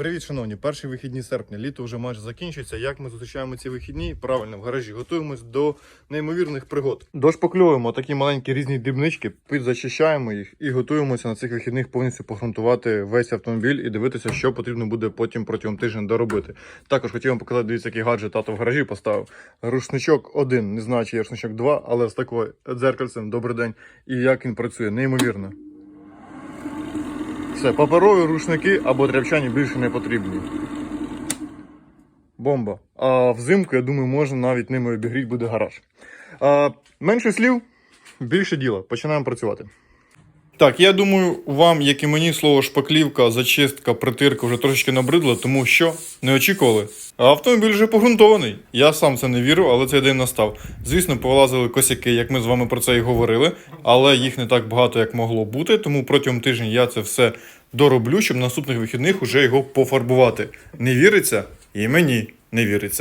Привіт, шановні! Перші вихідні серпня. Літо вже майже закінчується. Як ми зустрічаємо ці вихідні? Правильно, в гаражі готуємось до неймовірних пригод. Дошпаклюємо такі маленькі різні дрібнички, підзачищаємо їх і готуємося на цих вихідних повністю погрунтувати весь автомобіль і дивитися, що потрібно буде потім протягом тижня доробити. Також хотів вам показати, дивіться, який гаджет тато в гаражі поставив. Рушничок один, не знаю, чи є рушничок два, але з такою дзеркальцем. Добрий день. І як він працює, неймовірно. Все, паперові рушники або тряпчані більше не потрібні. Бомба. А взимку, я думаю, можна навіть ними обігріти буде гараж. А, менше слів, більше діла. Починаємо працювати. Так, я думаю, вам, як і мені, слово шпаклівка, зачистка, притирка вже трошечки набридло, тому що не очікували. А автомобіль вже погрунтований. Я сам це не вірю, але цей день настав. Звісно, повилазили косяки, як ми з вами про це і говорили, але їх не так багато, як могло бути. Тому протягом тижня я це все дороблю, щоб наступних вихідних уже його пофарбувати. Не віриться? І мені не віриться.